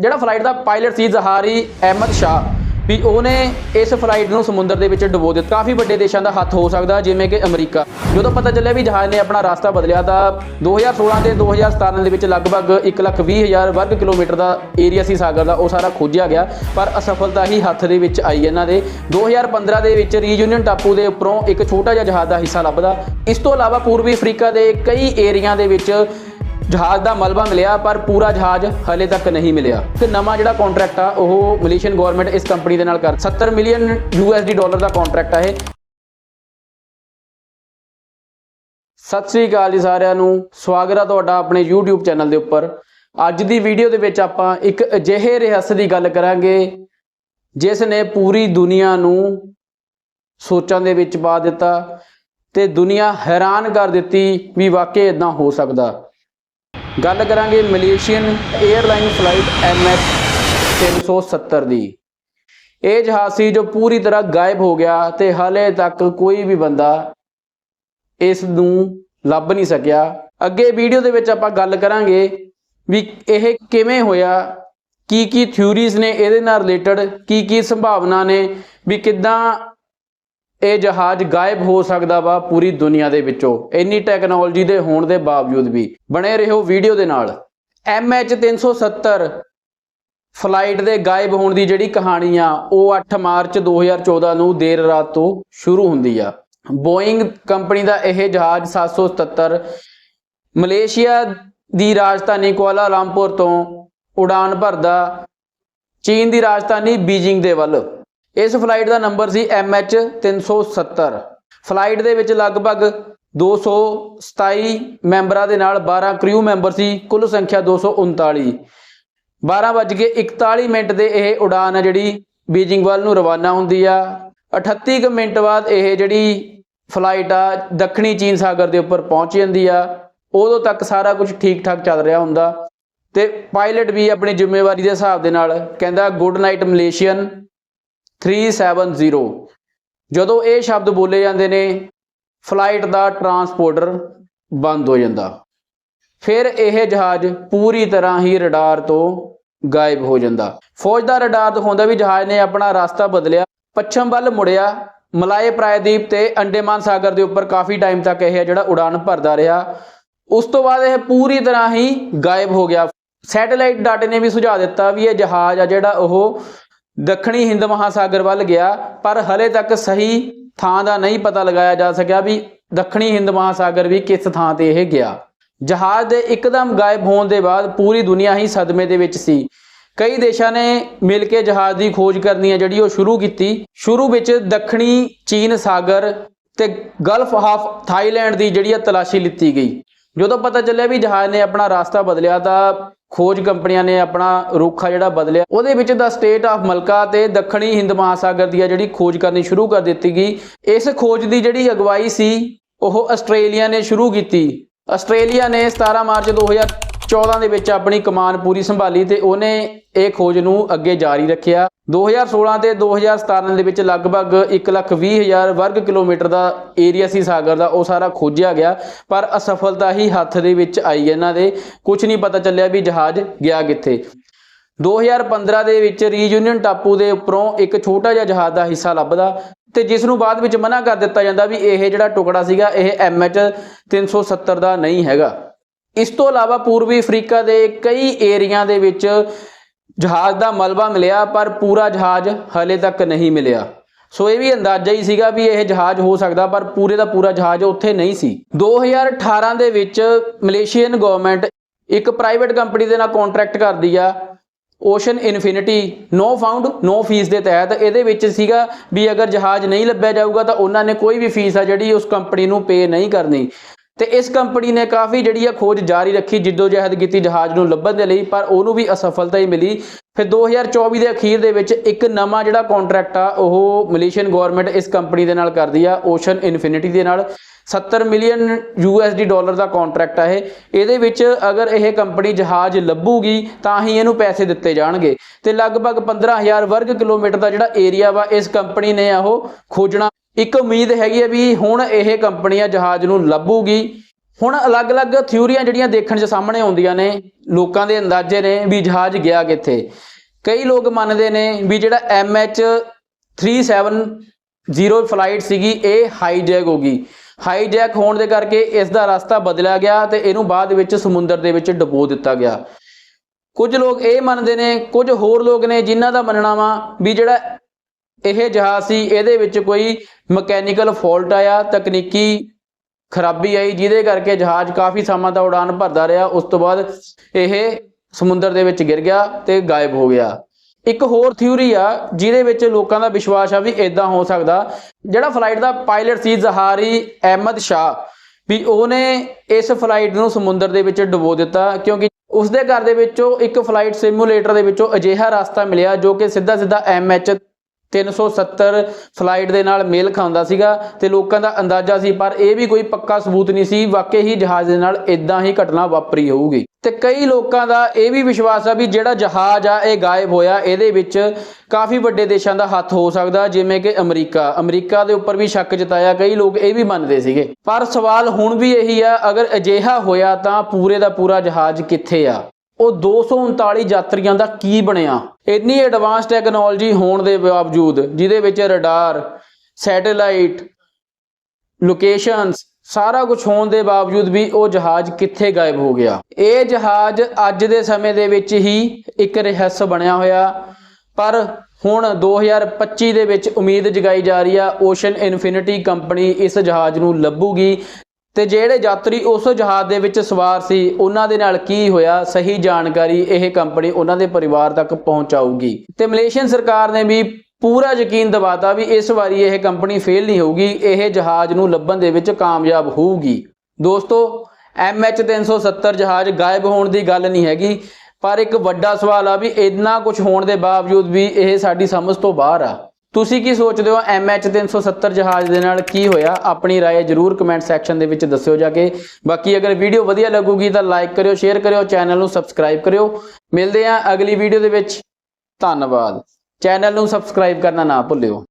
ਜਿਹੜਾ ਫਲਾਈਟ ਦਾ ਪਾਇਲਟ ਸੀ ਜ਼ਹਾਰੀ ਅਹਿਮਦ ਸ਼ਾਹ ਵੀ ਉਹਨੇ ਇਸ ਫਲਾਈਟ ਨੂੰ ਸਮੁੰਦਰ ਦੇ ਵਿੱਚ ਡੁਬੋ ਦਿੱਤਾ। ਕਾਫੀ ਵੱਡੇ ਦੇਸ਼ਾਂ ਦਾ ਹੱਥ ਹੋ ਸਕਦਾ ਜਿਵੇਂ ਕਿ ਅਮਰੀਕਾ। ਜਦੋਂ ਪਤਾ ਚੱਲਿਆ ਵੀ ਜਹਾਜ਼ ਨੇ ਆਪਣਾ ਰਾਸਤਾ ਬਦਲਿਆ ਤਾਂ 2016 ਤੇ 2017 ਦੇ ਵਿੱਚ ਲਗਭਗ 1,20,000 ਵਰਗ ਕਿਲੋਮੀਟਰ ਦਾ ਏਰੀਆ ਸੀ ਸਾਗਰ ਦਾ ਉਹ ਸਾਰਾ ਖੋਜਿਆ ਗਿਆ। ਪਰ ਅਸਫਲਤਾ ਹੀ ਹੱਥ ਦੇ ਵਿੱਚ ਆਈ ਇਹਨਾਂ ਦੇ। 2015 ਦੇ ਵਿੱਚ ਰੀਯੂਨੀਅਨ ਟਾਪੂ ਦੇ ਉੱਪਰੋਂ ਇੱਕ ਛੋਟਾ ਜਿਹਾ ਜਹਾਜ਼ ਦਾ ਹਿੱਸਾ ਲੱਭਦਾ। ਇਸ ਤੋਂ ਇਲਾਵਾ ਪੂਰਬੀ ਅਫਰੀਕਾ ਦੇ ਕਈ ਏਰੀਆ ਦੇ ਵਿੱਚ ਜਹਾਜ਼ ਦਾ ਮਲਬਾ ਮਿਲਿਆ, ਪਰ ਪੂਰਾ ਜਹਾਜ਼ ਹਲੇ ਤੱਕ ਨਹੀਂ ਮਿਲਿਆ। ਤੇ ਨਵਾਂ ਜਿਹੜਾ ਕੰਟਰੈਕਟ ਆ, ਉਹ ਮਲੇਸ਼ੀਅਨ ਗਵਰਨਮੈਂਟ ਇਸ ਕੰਪਨੀ ਦੇ ਨਾਲ ਕਰ 70 ਮਿਲੀਅਨ ਯੂਐਸਡੀ ਡਾਲਰ ਦਾ ਕੰਟਰੈਕਟ ਆ ਇਹ। ਸਤਿ ਸ੍ਰੀ ਅਕਾਲ ਜੀ ਸਾਰਿਆਂ ਨੂੰ। ਸਵਾਗਤ ਹੈ ਤੁਹਾਡਾ ਆਪਣੇ YouTube ਚੈਨਲ ਦੇ ਉੱਪਰ। ਅੱਜ ਦੀ ਵੀਡੀਓ ਦੇ ਵਿੱਚ ਆਪਾਂ ਇੱਕ ਅਜਿਹੇ ਰਹੱਸ ਦੀ ਗੱਲ ਕਰਾਂਗੇ, ਜਿਸ ਨੇ ਪੂਰੀ ਦੁਨੀਆ ਨੂੰ ਸੋਚਾਂ ਦੇ ਵਿੱਚ ਪਾ ਦਿੱਤਾ ਤੇ ਦੁਨੀਆ ਹੈਰਾਨ ਕਰ ਦਿੱਤੀ ਵੀ ਵਾਕਈ ਇਦਾਂ ਹੋ ਸਕਦਾ। ਗੱਲ ਕਰਾਂਗੇ ਮਲੇਸ਼ੀਅਨ 에ਅਰਲਾਈਨ ਫਲਾਈਟ MH 370 ਦੀ। ਇਹ ਜਹਾਜ਼ ਸੀ ਜੋ ਪੂਰੀ ਤਰ੍ਹਾਂ ਗਾਇਬ ਹੋ ਗਿਆ ਤੇ ਹਾਲੇ ਤੱਕ ਕੋਈ ਵੀ ਬੰਦਾ ਇਸ ਨੂੰ ਲੱਭ ਨਹੀਂ ਸਕਿਆ। ਅੱਗੇ ਵੀਡੀਓ ਦੇ ਵਿੱਚ ਆਪਾਂ ਗੱਲ ਕਰਾਂਗੇ ਵੀ ਇਹ ਕਿਵੇਂ ਹੋਇਆ, ਕੀ ਕੀ ਥਿਊਰੀਜ਼ ਨੇ ਇਹਦੇ ਨਾਲ ਰਿਲੇਟਡ ਕੀ ਕੀ ਸੰਭਾਵਨਾ ਨੇ, ਵੀ ਕਿੱਦਾਂ ਇਹ ਜਹਾਜ਼ ਗਾਇਬ ਹੋ ਸਕਦਾ ਵਾ ਪੂਰੀ ਦੁਨੀਆ ਦੇ ਵਿੱਚੋਂ। ਇੰਨੀ ਟੈਕਨੋਲੋਜੀ ਦੇ ਹੋਣ ਦੇ ਬਾਵਜੂਦ ਵੀ। ਬਣੇ ਰਹੋ ਵੀਡੀਓ ਦੇ ਨਾਲ। MH 370 ਫਲਾਈਟ ਦੇ ਗਾਇਬ ਹੋਣ ਦੀ ਜਿਹੜੀ ਕਹਾਣੀ ਆ, ਉਹ 8 ਮਾਰਚ 2014 ਨੂੰ ਦੇਰ ਰਾਤ ਤੋਂ ਸ਼ੁਰੂ ਹੁੰਦੀ ਆ। ਬੋਇੰਗ ਕੰਪਨੀ ਦਾ ਇਹ ਜਹਾਜ਼ 777 ਮਲੇਸ਼ੀਆ ਦੀ ਰਾਜਧਾਨੀ ਕੁਆਲਾਲੰਪੁਰ ਤੋਂ ਉਡਾਨ ਭਰਦਾ। ਚੀਨ ਦੀ ਰਾਜਧਾਨੀ ਬੀਜਿੰਗ ਦੇ ਵੱਲ। ਇਸ ਫਲਾਈਟ ਦਾ ਨੰਬਰ ਸੀ MH 370 ਫਲਾਈਟ ਦੇ ਵਿੱਚ ਲਗਭਗ 227 ਮੈਂਬਰਾਂ ਦੇ ਨਾਲ 12 ਕ੍ਰਿਊ ਮੈਂਬਰ ਸੀ, ਕੁੱਲ ਸੰਖਿਆ 239 12:41 ਮਿੰਟ ਦੇ ਇਹ ਉਡਾਨ ਹੈ ਜਿਹੜੀ ਬੀਜਿੰਗ ਵੱਲ ਨੂੰ ਰਵਾਨਾ ਹੁੰਦੀ ਆ। 38 ਕੁ ਮਿੰਟ ਬਾਅਦ ਇਹ ਜਿਹੜੀ ਫਲਾਈਟ ਆ ਦੱਖਣੀ ਚੀਨ ਸਾਗਰ ਦੇ ਉੱਪਰ ਪਹੁੰਚ ਜਾਂਦੀ ਆ। ਉਦੋਂ ਤੱਕ ਸਾਰਾ ਕੁਝ ਠੀਕ ਠਾਕ ਚੱਲ ਰਿਹਾ ਹੁੰਦਾ। ਤੇ ਪਾਇਲਟ ਵੀ ਆਪਣੀ ਜ਼ਿੰਮੇਵਾਰੀ ਦੇ ਹਿਸਾਬ ਦੇ ਨਾਲ ਕਹਿੰਦਾ ਗੁੱਡ ਨਾਈਟ ਮਲੇਸ਼ੀਅਨ 370 ਜਦੋਂ ਇਹ ਸ਼ਬਦ ਬੋਲੇ ਜਾਂਦੇ ਨੇ, ਫਲਾਈਟ ਦਾ ਟਰਾਂਸਪੋਰਟਰ ਬੰਦ ਹੋ ਜਾਂਦਾ। ਫਿਰ ਇਹ ਜਹਾਜ਼ ਪੂਰੀ ਤਰ੍ਹਾਂ ਹੀ ਰਡਾਰ ਤੋਂ ਗਾਇਬ ਹੋ ਜਾਂਦਾ। ਫੌਜ ਦਾ ਰਡਾਰ ਦਿਖਾਉਂਦਾ ਵੀ ਜਹਾਜ਼ ਨੇ ਆਪਣਾ ਰਸਤਾ ਬਦਲਿਆ, ਪੱਛਮ ਵੱਲ ਮੁੜਿਆ। ਮਲਾਏ ਪ੍ਰਾਇਦੀਪ ਤੇ ਅੰਡੇਮਾਨ ਸਾਗਰ ਦੇ ਉੱਪਰ ਕਾਫੀ ਟਾਈਮ ਤੱਕ ਇਹ ਜਿਹੜਾ ਉਡਾਨ ਭਰਦਾ ਰਿਹਾ। ਉਸ ਤੋਂ ਬਾਅਦ ਇਹ ਪੂਰੀ ਤਰ੍ਹਾਂ ਹੀ ਗਾਇਬ ਹੋ ਗਿਆ। ਸੈਟੇਲਾਈਟ ਡਾਟੇ ਨੇ ਵੀ ਸੁਝਾਅ ਦਿੱਤਾ ਵੀ ਇਹ ਜਹਾਜ਼ ਆ ਜਿਹੜਾ ਉਹ ਦੱਖਣੀ ਹਿੰਦ ਮਹਾਸਾਗਰ ਵੱਲ ਗਿਆ, ਪਰ ਹਲੇ ਤੱਕ ਸਹੀ ਥਾਂ ਦਾ ਨਹੀਂ ਪਤਾ ਲਗਾਇਆ ਜਾ ਸਕਿਆ ਵੀ ਦੱਖਣੀ ਹਿੰਦ ਮਹਾਸਾਗਰ ਵੀ ਕਿਸ ਥਾਂ ਤੇ ਇਹ ਗਿਆ। ਜਹਾਜ਼ ਦੇ ਇੱਕਦਮ ਗਾਇਬ ਹੋਣ ਦੇ ਬਾਅਦ ਪੂਰੀ ਦੁਨੀਆ ਹੀ ਸਦਮੇ ਦੇ ਵਿੱਚ ਸੀ। ਕਈ ਦੇਸ਼ਾਂ ਨੇ ਮਿਲ ਕੇ ਜਹਾਜ਼ ਦੀ ਖੋਜ ਕਰਨੀ ਹੈ, ਜਿਹੜੀ ਉਹ ਸ਼ੁਰੂ ਕੀਤੀ। ਸ਼ੁਰੂ ਵਿੱਚ ਦੱਖਣੀ ਚੀਨ ਸਾਗਰ ਤੇ ਗਲਫ ਆਫ ਥਾਈਲੈਂਡ ਦੀ ਜਿਹੜੀ ਆ ਤਲਾਸ਼ੀ ਲਿੱਤੀ ਗਈ। ਜਦੋਂ ਪਤਾ ਚੱਲਿਆ ਵੀ ਜਹਾਜ਼ ਨੇ ਆਪਣਾ ਰਾਸਤਾ ਬਦਲਿਆ, ਤਾਂ ਖੋਜ ਕੰਪਨੀਆਂ ਨੇ ਆਪਣਾ ਰੁੱਖਾ ਜਿਹੜਾ ਬਦਲਿਆ। ਉਹਦੇ ਵਿੱਚ ਦਾ ਸਟੇਟ ਆਫ ਮਲਕਾ ਤੇ ਦੱਖਣੀ ਹਿੰਦ ਮਹਾਸਾਗਰ ਦੀ ਆ ਜਿਹੜੀ ਖੋਜ ਕਰਨੀ ਸ਼ੁਰੂ ਕਰ ਦਿੱਤੀ ਗਈ। ਇਸ ਖੋਜ ਦੀ ਜਿਹੜੀ ਅਗਵਾਈ ਸੀ, ਉਹ ਆਸਟ੍ਰੇਲੀਆ ਨੇ ਸ਼ੁਰੂ ਕੀਤੀ। ਆਸਟ੍ਰੇਲੀਆ ਨੇ 17 ਮਾਰਚ 2014 ਦੇ ਵਿੱਚ ਆਪਣੀ ਕਮਾਨ ਪੂਰੀ ਸੰਭਾਲੀ ਤੇ ਉਹਨੇ ਇਹ ਖੋਜ ਨੂੰ ਅੱਗੇ ਜਾਰੀ ਰੱਖਿਆ। 2016 ਤੇ 2017 ਦੇ ਵਿੱਚ ਲਗਭਗ 1,20,000 ਵਰਗ ਕਿਲੋਮੀਟਰ ਦਾ ਏਰੀਆ ਸੀ ਸਾਗਰ ਦਾ ਉਹ ਸਾਰਾ ਖੋਜਿਆ ਗਿਆ ਪਰ ਅਸਫਲਤਾ ਹੀ ਹੱਥ ਦੇ ਵਿੱਚ ਆਈ ਇਹਨਾਂ ਦੇ। ਕੁਝ ਨਹੀਂ ਪਤਾ ਚੱਲਿਆ ਵੀ ਜਹਾਜ਼ ਗਿਆ ਕਿੱਥੇ। 2015 ਦੇ ਵਿੱਚ ਰੀਯੂਨੀਅਨ ਟਾਪੂ ਦੇ ਉੱਪਰੋਂ ਇੱਕ ਛੋਟਾ ਜਿਹਾ ਜਹਾਜ਼ ਦਾ ਹਿੱਸਾ ਲੱਭਦਾ ਤੇ ਜਿਸ ਨੂੰ ਬਾਅਦ ਵਿੱਚ ਮਨਾ ਕਰ ਦਿੱਤਾ ਜਾਂਦਾ ਵੀ ਇਹ ਜਿਹੜਾ ਟੁਕੜਾ ਸੀਗਾ ਇਹ MH 370 ਦਾ ਨਹੀਂ ਹੈਗਾ। ਇਸ ਤੋਂ ਇਲਾਵਾ ਪੂਰਬੀ ਅਫਰੀਕਾ ਦੇ ਕਈ ਏਰੀਆ ਦੇ ਵਿੱਚ ਜਹਾਜ਼ ਦਾ ਮਲਬਾ ਮਿਲਿਆ, ਪਰ ਪੂਰਾ ਜਹਾਜ਼ ਹਲੇ ਤੱਕ ਨਹੀਂ ਮਿਲਿਆ। ਸੋ ਇਹ ਵੀ ਅੰਦਾਜ਼ਾ ਹੀ ਸੀਗਾ ਵੀ ਇਹ ਜਹਾਜ਼ ਹੋ ਸਕਦਾ, ਪਰ ਪੂਰੇ ਦਾ ਪੂਰਾ ਜਹਾਜ਼ ਉੱਥੇ ਨਹੀਂ ਸੀ। 2018 ਦੇ ਵਿੱਚ ਮਲੇਸ਼ੀਅਨ ਗਵਰਨਮੈਂਟ ਇੱਕ ਪ੍ਰਾਈਵੇਟ ਕੰਪਨੀ ਦੇ ਨਾਲ ਕੰਟਰੈਕਟ ਕਰਦੀ ਆ ocean infinity no found no fees ਦੇ ਤਹਿਤ। ਇਹਦੇ ਵਿੱਚ ਸੀਗਾ ਵੀ ਅਗਰ ਜਹਾਜ਼ ਨਹੀਂ ਲੱਭਿਆ ਜਾਊਗਾ ਤਾਂ ਉਹਨਾਂ ਨੇ ਕੋਈ ਵੀ ਫੀਸ ਆ ਜਿਹੜੀ ਉਸ ਕੰਪਨੀ ਨੂੰ ਪੇ ਨਹੀਂ ਕਰਨੀ। ਤੇ ਇਸ ਕੰਪਨੀ ਨੇ ਕਾਫੀ ਜਿਹੜੀ ਆ ਖੋਜ ਜਾਰੀ ਰੱਖੀ, ਜਿੱਦੋ ਜਹਿਦ ਕੀਤੀ ਜਹਾਜ਼ ਨੂੰ ਲੱਭਣ ਦੇ ਲਈ, ਪਰ ਉਹਨੂੰ ਵੀ ਅਸਫਲਤਾ ਹੀ ਮਿਲੀ। ਫਿਰ 2024 ਦੇ ਅਖੀਰ ਦੇ ਵਿੱਚ ਇੱਕ ਨਵਾਂ ਜਿਹੜਾ ਕੰਟਰੈਕਟ ਆ, ਉਹ ਮਲੇਸ਼ੀਅਨ ਗਵਰਨਮੈਂਟ ਇਸ ਕੰਪਨੀ ਦੇ ਨਾਲ ਕਰਦੀ ਆ ਓਸ਼ਨ ਇਨਫਿਨਿਟੀ ਦੇ ਨਾਲ। 70 ਮਿਲੀਅਨ ਯੂਐਸਡੀ ਡਾਲਰ ਦਾ ਕੰਟਰੈਕਟ ਆ ਇਹ। ਇਹਦੇ ਵਿੱਚ ਅਗਰ ਇਹ ਕੰਪਨੀ ਜਹਾਜ਼ ਲੱਭੂਗੀ, ਤਾਂ ਹੀ ਇਹਨੂੰ ਪੈਸੇ ਦਿੱਤੇ ਜਾਣਗੇ। ਤੇ ਲਗਭਗ 15000 ਵਰਗ ਕਿਲੋਮੀਟਰ ਦਾ ਜਿਹੜਾ ਏਰੀਆ ਵਾ, ਇਸ ਕੰਪਨੀ ਨੇ ਉਹ ਖੋਜਣਾ ਇੱਕ ਉਮੀਦ ਹੈਗੀ ਹੈ ਵੀ ਹੁਣ ਇਹ ਕੰਪਨੀਆਂ ਜਹਾਜ਼ ਨੂੰ ਲੱਭੂਗੀ। ਹੁਣ ਅਲੱਗ-ਅਲੱਗ ਥਿਊਰੀਆਂ ਜਿਹੜੀਆਂ ਦੇਖਣ 'ਚ ਸਾਹਮਣੇ ਆਉਂਦੀਆਂ ਨੇ, ਲੋਕਾਂ ਦੇ ਅੰਦਾਜ਼ੇ ਨੇ ਵੀ ਜਹਾਜ਼ ਗਿਆ ਕਿੱਥੇ। ਕਈ ਲੋਕ ਮੰਨਦੇ ਨੇ ਵੀ ਜਿਹੜਾ MH 370 ਫਲਾਈਟ ਸੀਗੀ, ਇਹ ਹਾਈਜੈਕ ਹੋ ਗਈ। ਹਾਈਜੈਕ ਹੋਣ ਦੇ ਕਰਕੇ ਇਸ ਦਾ ਰਸਤਾ ਬਦਲਿਆ ਗਿਆ ਤੇ ਇਹਨੂੰ ਬਾਅਦ ਵਿੱਚ ਸਮੁੰਦਰ ਦੇ ਵਿੱਚ ਡੁਬੋ ਦਿੱਤਾ ਗਿਆ। ਕੁਝ ਲੋਕ ਇਹ ਮੰਨਦੇ ਨੇ, ਕੁਝ ਹੋਰ ਲੋਕ ਨੇ ਜਿਨ੍ਹਾਂ ਦਾ ਮੰਨਣਾ ਵਾ ਵੀ ਜਿਹੜਾ ਇਹ ਜਹਾਜ਼ ਸੀ, ਇਹਦੇ ਵਿੱਚ ਕੋਈ ਮਕੈਨੀਕਲ ਫਾਲਟ ਆਇਆ, ਤਕਨੀਕੀ ਖਰਾਬੀ ਆਈ, ਜਿਹਦੇ ਕਰਕੇ ਜਹਾਜ਼ ਕਾਫੀ ਸਮਾਂ ਦਾ ਉਡਾਨ ਭਰਦਾ ਰਿਹਾ। ਉਸ ਤੋਂ ਬਾਅਦ ਇਹ ਸਮੁੰਦਰ ਦੇ ਵਿੱਚ ਗਿਰ ਗਿਆ ਤੇ ਗਾਇਬ ਹੋ ਗਿਆ। ਇੱਕ ਹੋਰ ਥਿਊਰੀ ਆ, ਜਿਹਦੇ ਵਿੱਚ ਲੋਕਾਂ ਦਾ ਵਿਸ਼ਵਾਸ ਆ ਵੀ ਇਦਾਂ ਹੋ ਸਕਦਾ। ਜਿਹੜਾ ਫਲਾਈਟ ਦਾ ਪਾਇਲਟ ਸੀ, ਜ਼ਹਾਰੀ ਅਹਿਮਦ ਸ਼ਾਹ, ਵੀ ਉਹਨੇ ਇਸ ਫਲਾਈਟ ਨੂੰ ਸਮੁੰਦਰ ਦੇ ਵਿੱਚ ਡੁਬੋ ਦਿੱਤਾ, ਕਿਉਂਕਿ ਉਸ ਦੇ ਘਰ ਦੇ ਵਿੱਚੋਂ ਇੱਕ ਫਲਾਈਟ ਸਿਮੂਲੇਟਰ ਦੇ ਵਿੱਚੋਂ ਅਜਿਹਾ ਰਸਤਾ ਮਿਲਿਆ ਜੋ ਕਿ ਸਿੱਧਾ ਸਿੱਧਾ MH 370 ਫਲਾਈਟ ਦੇ ਨਾਲ ਮੇਲ ਖਾਂਦਾ ਸੀਗਾ ਤੇ ਲੋਕਾਂ ਦਾ ਅੰਦਾਜ਼ਾ ਸੀ, ਪਰ ਇਹ ਵੀ ਕੋਈ ਪੱਕਾ ਸਬੂਤ ਨਹੀਂ ਸੀ, ਵਾਕਈ ਹੀ ਜਹਾਜ਼ ਦੇ ਨਾਲ ਇਦਾਂ ਹੀ ਘਟਨਾ ਵਾਪਰੀ ਹੋਊਗੀ। ਤੇ ਕਈ ਲੋਕਾਂ ਦਾ ਇਹ ਵੀ ਵਿਸ਼ਵਾਸ ਆ ਵੀ ਜਿਹੜਾ ਜਹਾਜ਼ ਆ, ਇਹ ਗਾਇਬ ਹੋਇਆ, ਇਹਦੇ ਵਿੱਚ ਕਾਫੀ ਵੱਡੇ ਦੇਸ਼ਾਂ ਦਾ ਹੱਥ ਹੋ ਸਕਦਾ, ਜਿਵੇਂ ਕਿ ਅਮਰੀਕਾ। ਅਮਰੀਕਾ ਦੇ ਉੱਪਰ ਵੀ ਸ਼ੱਕ ਜਤਾਇਆ, ਕਈ ਲੋਕ ਇਹ ਵੀ ਮੰਨਦੇ ਸੀਗੇ। ਪਰ ਸਵਾਲ ਹੁਣ ਵੀ ਇਹੀ ਆ, ਅਗਰ ਅਜਿਹਾ ਹੋਇਆ ਤਾਂ ਪੂਰੇ ਦਾ ਪੂਰਾ ਜਹਾਜ਼ ਕਿੱਥੇ ਆ? ਉਹ 239 ਯਾਤਰੀਆਂ ਦਾ ਕੀ ਬਣਿਆ? ਇੰਨੀ ਐਡਵਾਂਸ ਟੈਕਨੋਲੋਜੀ ਹੋਣ ਦੇ ਬਾਵਜੂਦ, ਜਿਹਦੇ ਵਿੱਚ ਰਡਾਰ ਸੈਟੇਲਾਈਟ ਲੋਕੇਸ਼ਨਸ ਸਾਰਾ ਕੁਝ ਹੋਣ ਦੇ ਬਾਵਜੂਦ ਵੀ ਉਹ ਜਹਾਜ਼ ਕਿੱਥੇ ਗਾਇਬ ਹੋ ਗਿਆ? ਇਹ ਜਹਾਜ਼ ਅੱਜ ਦੇ ਸਮੇਂ ਦੇ ਵਿੱਚ ਹੀ ਇੱਕ ਰਹੱਸ ਬਣਿਆ ਹੋਇਆ। ਪਰ ਹੁਣ 2025 ਦੇ ਵਿੱਚ ਉਮੀਦ ਜਗਾਈ ਜਾ ਰਹੀ ਆ ਓਸ਼ਨ ਇਨਫਿਨਿਟੀ ਕੰਪਨੀ ਇਸ ਜਹਾਜ਼ ਨੂੰ ਲੱਭੂਗੀ। ਤੇ ਜਿਹੜੇ ਯਾਤਰੀ ਉਸ ਜਹਾਜ਼ ਦੇ ਵਿੱਚ ਸਵਾਰ ਸੀ, ਉਹਨਾਂ ਦੇ ਨਾਲ ਕੀ ਹੋਇਆ? ਸਹੀ ਜਾਣਕਾਰੀ ਇਹ ਕੰਪਨੀ ਉਹਨਾਂ ਦੇ ਪਰਿਵਾਰ ਤੱਕ ਪਹੁੰਚਾਊਗੀ। ਤੇ ਮਲੇਸ਼ੀਅਨ ਸਰਕਾਰ ਨੇ ਵੀ ਪੂਰਾ ਯਕੀਨ ਦਿਵਾਤਾ ਵੀ ਇਸ ਵਾਰੀ ਇਹ ਕੰਪਨੀ ਫੇਲ ਨਹੀਂ ਹੋਊਗੀ, ਇਹ ਜਹਾਜ਼ ਨੂੰ ਲੱਭਣ ਦੇ ਵਿੱਚ ਕਾਮਯਾਬ ਹੋਊਗੀ। ਦੋਸਤੋ MH 370 ਜਹਾਜ਼ ਗਾਇਬ ਹੋਣ ਦੀ ਗੱਲ ਨਹੀਂ ਹੈਗੀ, ਪਰ ਇੱਕ ਵੱਡਾ ਸਵਾਲ ਆ ਵੀ ਇੰਨਾ ਕੁਝ ਹੋਣ ਦੇ ਬਾਵਜੂਦ ਵੀ ਇਹ ਸਾਡੀ ਸਮਝ ਤੋਂ ਬਾਹਰ ਆ। ਤੁਸੀਂ ਕੀ ਸੋਚਦੇ ਹੋ MH 370 ਜਹਾਜ਼ ਦੇ ਨਾਲ ਕੀ ਹੋਇਆ ਆਪਣੀ رائے ਜਰੂਰ ਕਮੈਂਟ ਸੈਕਸ਼ਨ ਦੇ ਵਿੱਚ ਦੱਸਿਓ ਜਾ ਕੇ ਬਾਕੀ ਅਗਰ ਵੀਡੀਓ ਵਧੀਆ ਲੱਗੂਗੀ ਤਾਂ ਲਾਈਕ ਕਰਿਓ ਸ਼ੇਅਰ ਕਰਿਓ ਚੈਨਲ ਨੂੰ ਸਬਸਕ੍ਰਾਈਬ ਕਰਿਓ ਮਿਲਦੇ ਹਾਂ ਅਗਲੀ ਵੀਡੀਓ ਦੇ ਵਿੱਚ ਧੰਨਵਾਦ ਚੈਨਲ ਨੂੰ ਸਬਸਕ੍ਰਾਈਬ ਕਰਨਾ ਨਾ ਭੁੱਲਿਓ